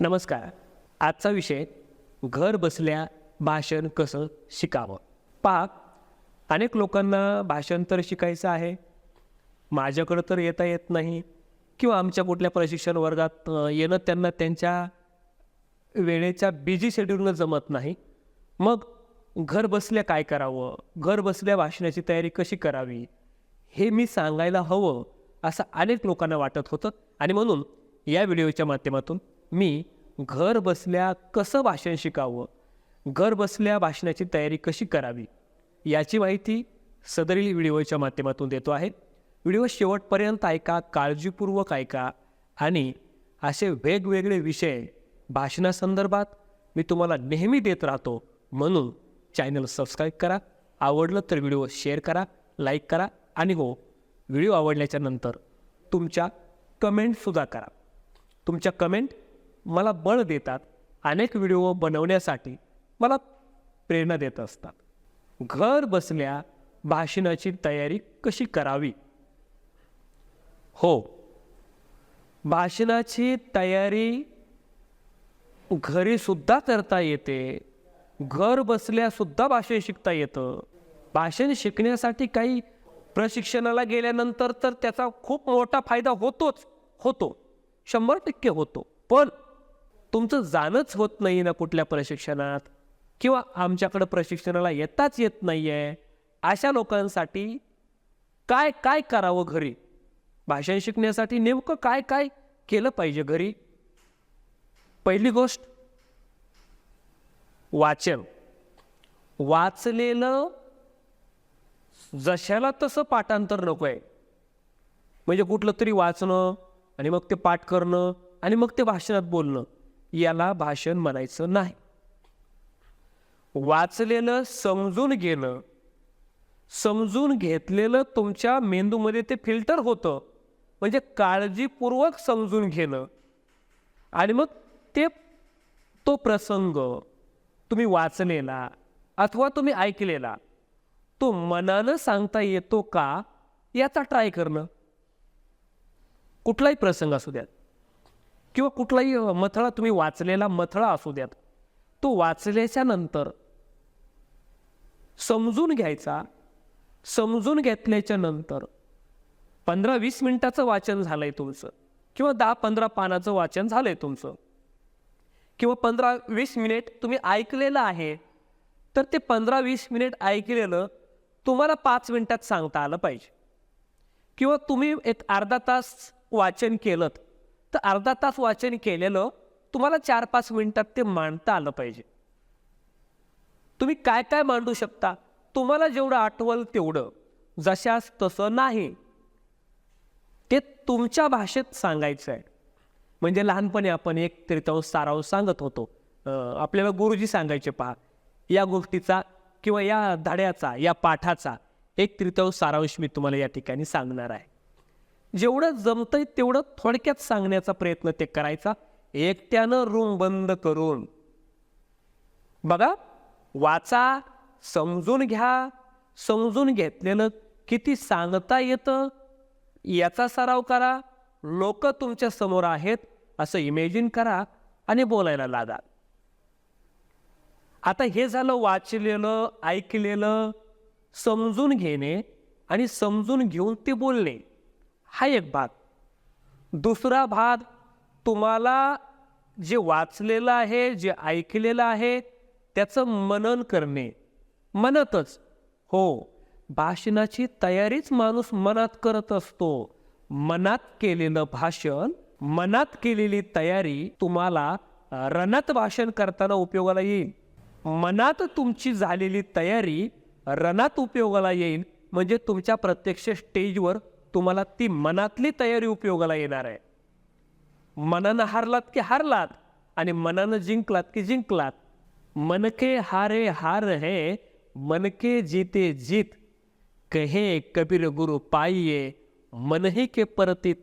नमस्कार. आजचा विषय घर बसल्या भाषण कसं शिकावं? पहा अनेक लोकांना भाषण तर शिकायचं आहे. माझ्याकडं तर येता येत नाही किंवा आमच्या कुठल्या प्रशिक्षण वर्गात येणं त्यांना त्यांच्या वेळेच्या बिझी शेड्यूलनं जमत नाही. मग घर बसल्या काय करावं? घर बसल्या भाषणाची तयारी कशी करावी? हे मी सांगायला हवं असं अनेक लोकांना वाटत होतं आणि म्हणून या व्हिडिओच्या माध्यमातून मी घर बसल्या कसं भाषण शिकावं? घर बसल्या भाषणाची तयारी कशी करावी? याची माहिती सदरील व्हिडिओच्या माध्यमातून देतो आहे. व्हिडिओ शेवटपर्यंत ऐका काळजीपूर्वक ऐका आणि असे वेगवेगळे विषय भाषणासंदर्भात मी तुम्हाला नेहमी देत राहतो. म्हणून चॅनल सबस्क्राईब करा. आवडलं तर व्हिडिओ शेअर करा लाईक करा आणि हो व्हिडिओ आवडल्याच्या नंतर तुमच्या कमेंटसुद्धा करा. तुमच्या कमेंट मला बळ देतात अनेक व्हिडिओ बनवण्यासाठी मला प्रेरणा देत असतात. घर बसल्या भाषणाची तयारी कशी करावी? हो. भाषणाची तयारी घरीसुद्धा करता येते. घर बसल्यासुद्धा भाषण शिकता येतं. भाषण शिकण्यासाठी काही प्रशिक्षणाला गेल्यानंतर तर त्याचा खूप मोठा फायदा होतोच होतो. शंभर टक्के होतो. पण तुमचं जाणंच होत नाही ना कुठल्या प्रशिक्षणात. किंवा आमच्याकडं प्रशिक्षणाला येताच येत नाही आहे अशा लोकांसाठी काय काय करावं घरी? भाषण शिकण्यासाठी नेमकं काय काय केलं पाहिजे घरी? पहिली गोष्ट वाचन. वाचलेलं जशाला तसं पाठांतर नको आहे म्हणजे कुठलं तरी वाचणं आणि मग ते पाठ करणं आणि मग ते भाषणात बोलणं. याला भाषण म्हणायचं नाही. वाचलेलं समजून घेणं समजून घेतलेलं तुमच्या मेंदूमध्ये ते फिल्टर होतं. म्हणजे काळजीपूर्वक समजून घेणं. आणि मग ते तो प्रसंग तुम्ही वाचलेला अथवा तुम्ही ऐकलेला तो मनानं सांगता येतो का? याचा ट्राय करणं. कुठलाही प्रसंग असू द्यात. किंवा कुठलाही मथळा तुम्ही वाचलेला मथळा असू द्यात तो वाचल्याच्या नंतर समजून घ्यायचा समजून घेतल्याच्या नंतर पंधरा वीस मिनिटाचं वाचन झालं आहे तुमचं किंवा दहा पंधरा पानाचं वाचन झालं आहे तुमचं किंवा पंधरा वीस मिनिट तुम्ही ऐकलेलं आहे तर ते पंधरा वीस मिनिट ऐकलेलं तुम्हाला पाच मिनिटात सांगता आलं पाहिजे. किंवा तुम्ही एक अर्धा तास वाचन केलं तर अर्धा तास वाचन केलेलं तुम्हाला चार पाच मिनिटात ते मांडता आलं पाहिजे. तुम्ही काय काय मांडू शकता? तुम्हाला जेवढं आठवल तेवढं. जशास तसं नाही. ते तुमच्या भाषेत सांगायचं आहे. म्हणजे लहानपणी आपण एक त्रितांश सारांश सांगत होतो. आपल्याला गुरुजी सांगायचे पहा या गोष्टीचा किंवा या धड्याचा या पाठाचा एक तृतीयांश सारांश मी तुम्हाला या ठिकाणी सांगणार आहे. जेवढं जमतंय तेवढं थोडक्यात सांगण्याचा प्रयत्न ते करायचा. एकट्यानं रूम बंद करून. बघा वाचा समजून घ्या. समजून घेतलेलं किती सांगता येतं? याचा सराव करा. लोक तुमच्यासमोर आहेत असं इमेजिन करा आणि बोलायला लागा. आता हे झालं वाचलेलं ऐकलेलं समजून घेणे आणि समजून घेऊन ते बोलणे. हा एक भाग. दुसरा भाग तुम्हाला जे वाचलेलं आहे जे ऐकलेलं आहे त्याचं मनन करणे. मनातच. हो भाषणाची तयारीच माणूस मनात करत असतो. मनात केलेलं भाषण मनात केलेली तयारी तुम्हाला रणात भाषण करताना उपयोगाला येईल. मनात तुमची झालेली तयारी रणात उपयोगाला येईल. म्हणजे तुमच्या प्रत्यक्ष स्टेजवर तुम्हाला ती मनातली तयारी उपयोगाला येणार आहे. मनानं हारलात की हारलात आणि मनानं जिंकलात की जिंकलात. मनके हारे हार है मनके जीते जीत. कहे कबीर गुरु पाये मनही के परतीत.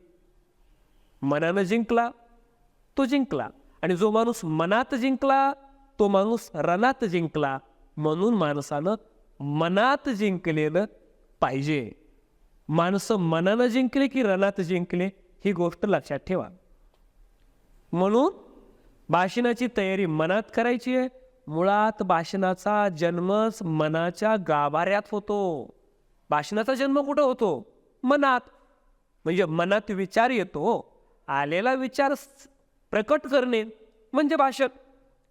मनानं जिंकला तो जिंकला. आणि जो माणूस मनात जिंकला तो माणूस रणात जिंकला. म्हणून माणसानं मनात जिंकलेलं पाहिजे. माणसं मनानं जिंकले की रणात जिंकले ही गोष्ट लक्षात ठेवा. म्हणून भाषणाची तयारी मनात करायची आहे. मुळात भाषणाचा जन्मच मनाच्या गाभाऱ्यात होतो. भाषणाचा जन्म कुठं होतो? मनात. म्हणजे मनात विचार येतो. आलेला विचार प्रकट करणे म्हणजे भाषण.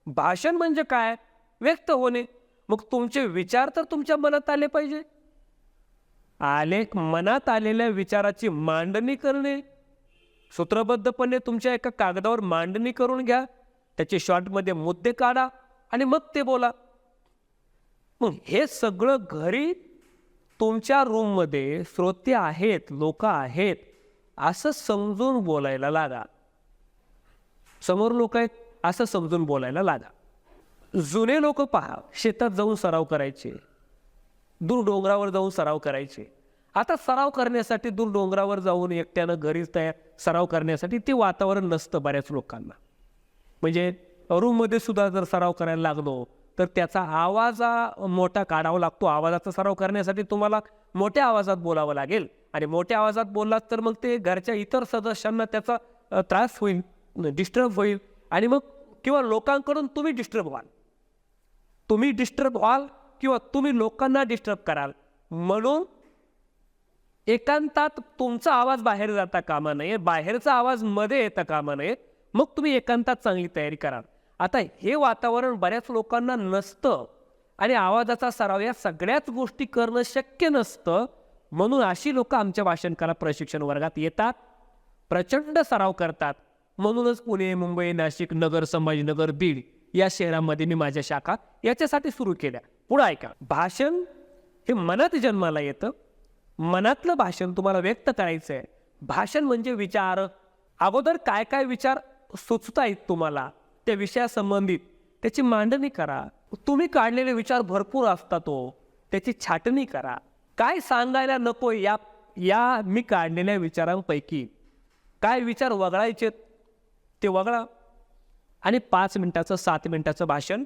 भाषण म्हणजे काय? व्यक्त होणे. मग तुमचे विचार तर तुमच्या मनात आले पाहिजे. आले मनात आलेल्या विचाराची मांडणी करणे. सूत्रबद्धपणे तुमच्या एका कागदावर मांडणी करून घ्या. त्याचे शॉर्टमध्ये मुद्दे काढा आणि मग ते बोला. मग हे सगळं घरी तुमच्या रूममध्ये श्रोते आहेत लोक आहेत असं समजून बोलायला लागा. समोर लोक आहेत असं समजून बोलायला लागा. जुने लोक पहा शेतात जाऊन सराव करायचे. दूर डोंगरावर जाऊन सराव करायचे. आता सराव करण्यासाठी दूर डोंगरावर जाऊन एकट्यानं घरीच तयार सराव करण्यासाठी ते वातावरण नसतं बऱ्याच लोकांना. म्हणजे रूममध्ये सुद्धा जर सराव करायला लागलो तर त्याचा आवाज हा मोठा काढावा लागतो. आवाजाचा सराव करण्यासाठी तुम्हाला मोठ्या आवाजात बोलावं लागेल. आणि मोठ्या आवाजात बोललात तर मग ते घरच्या इतर सदस्यांना त्याचा त्रास होईल डिस्टर्ब होईल. आणि मग किंवा लोकांकडून तुम्ही डिस्टर्ब व्हाल. तुम्ही डिस्टर्ब व्हाल किंवा तुम्ही लोकांना डिस्टर्ब कराल. म्हणून एकांतात तुमचा आवाज बाहेर जाता कामा नये बाहेरचा आवाजमध्ये येता कामा नये मग तुम्ही एकांतात चांगली तयारी कराल. आता हे वातावरण बऱ्याच लोकांना नसतं आणि आवाजाचा सराव या सगळ्याच गोष्टी करणं शक्य नसतं म्हणून अशी लोक आमच्या भाषणकला प्रशिक्षण वर्गात येतात प्रचंड सराव करतात. म्हणूनच पुणे मुंबई नाशिक नगर संभाजीनगर बीड या शहरामध्ये मी माझ्या शाखा याच्यासाठी सुरू केल्या. पुढं ऐका. भाषण हे मनात जन्माला येतं. मनातलं भाषण तुम्हाला व्यक्त करायचं आहे भाषण म्हणजे विचार. अगोदर काय काय विचार सुचतायत तुम्हाला त्या विषयासंबंधित त्याची मांडणी करा. तुम्ही काढलेले विचार भरपूर असतात तो त्याची छाटणी करा. काय सांगायला नको या या मी काढलेल्या विचारांपैकी. काय विचार वगळायचे ते वगळा. आणि पाच मिनिटाचं सात मिनिटाचं भाषण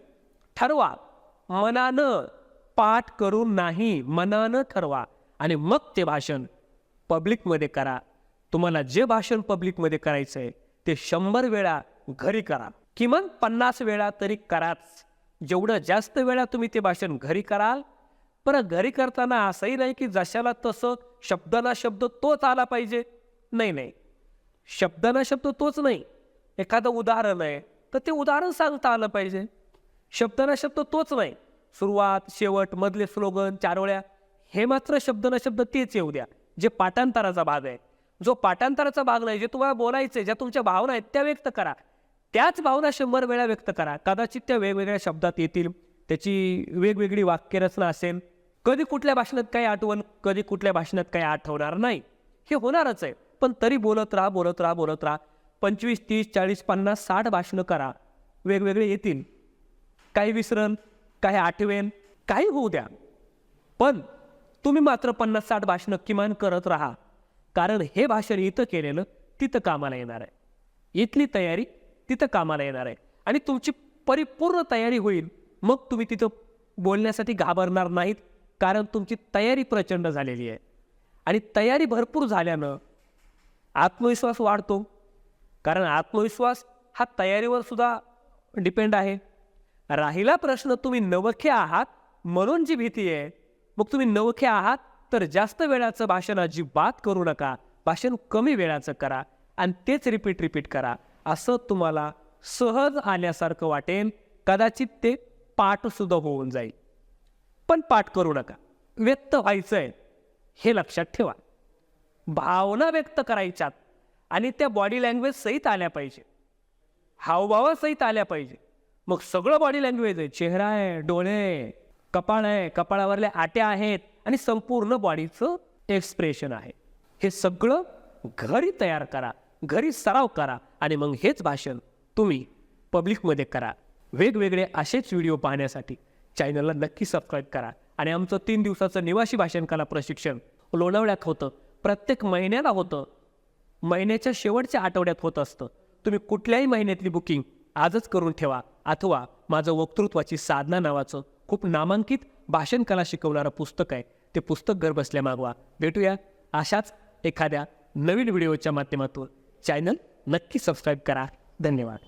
ठरवा. मनानं पाठ करून नाही मनानं ठरवा. आणि मग ते भाषण पब्लिकमध्ये करा. तुम्हाला जे भाषण पब्लिकमध्ये करायचं आहे ते शंभर वेळा घरी करा. किमान पन्नास वेळा तरी कराच. जेवढं जास्त वेळा तुम्ही ते भाषण घरी कराल परत घरी करताना असंही नाही की जशाला तसं शब्दाला शब्द तोच आला पाहिजे. नाही नाही. शब्दाला शब्द तोच नाही. एखादं उदाहरण आहे. तर ते उदाहरण सांगता आलं पाहिजे. शब्दाला शब्द तोच नाही. सुरुवात शेवट मधले स्लोगन चारोळ्या हे मात्र शब्दाला शब्द तेच येऊ द्या जे पाठांतराचा भाग आहे. जो पाठांतराचा भाग नाही जे तुम्हाला बोलायचे ज्या तुमच्या भावना आहेत त्या व्यक्त करा. त्याच भावना शंभर वेळा व्यक्त करा. कदाचित त्या वेगवेगळ्या शब्दात येतील त्याची वेगवेगळी वाक्यरचना असेल. कधी कुठल्या भाषणात काही आठवण कधी कुठल्या भाषणात काही आठवणार नाही. हे होणारच आहे. पण तरी बोलत राहा बोलत राहा बोलत राहा. पंचवीस तीस चाळीस पन्नास साठ भाषणं करा. वेगवेगळे येतील. काही विसरण काही आठवेन काही होऊ द्या. पण तुम्ही मात्र पन्नास साठ भाषणं किमान करत राहा. कारण हे भाषण इथं केलेलं तिथं कामाला येणार आहे. इथली तयारी तिथं कामाला येणार आहे. आणि तुमची परिपूर्ण तयारी होईल. मग तुम्ही तिथं बोलण्यासाठी घाबरणार नाहीत. कारण तुमची तयारी प्रचंड झालेली आहे. आणि तयारी भरपूर झाल्यानं आत्मविश्वास वाढतो. कारण आत्मविश्वास हा तयारीवर सुद्धा डिपेंड आहे. राहिला प्रश्न तुम्ही नवखे आहात म्हणून जी भीती आहे मग तुम्ही नवखे आहात तर जास्त वेळाचं भाषण अजिबात करू नका. भाषण कमी वेळाचं करा आणि तेच रिपीट रिपीट करा. असं तुम्हाला सहज आल्यासारखं वाटेल कदाचित ते पाठसुद्धा होऊन जाईल. पण पाठ करू नका. व्यक्त व्हायचं आहे हे लक्षात ठेवा. भावना व्यक्त करायच्यात. आणि त्या बॉडी लँग्वेज सहित आल्या पाहिजे. हावभावासहित आल्या पाहिजे. मग सगळं बॉडी लँग्वेज आहे. चेहरा आहे डोळे कपाळ आहे कपाळावरल्या आट्या आहेत आणि संपूर्ण बॉडीचं एक्सप्रेशन आहे. हे सगळं घरी तयार करा घरी सराव करा आणि मग हेच भाषण तुम्ही पब्लिकमध्ये करा. वेगवेगळे असेच व्हिडिओ पाहण्यासाठी चॅनलला नक्की सबस्क्राईब करा आणि आमचं तीन दिवसाचं निवासी भाषण कला प्रशिक्षण. लोणावळ्यात होतं. प्रत्येक महिन्याला होतं. महिन्याच्या शेवटच्या आठवड्यात होत असतं. तुम्ही कुठल्याही महिन्यातली बुकिंग आजच करून ठेवा अथवा माझं वक्तृत्वाची साधना नावाचं खूप नामांकित भाषण कला शिकवणारं पुस्तक आहे. ते पुस्तक घरबसल्या मागवा. भेटूया अशाच एखाद्या नवीन व्हिडिओच्या माध्यमातून. चॅनल नक्की सबस्क्राईब करा. धन्यवाद.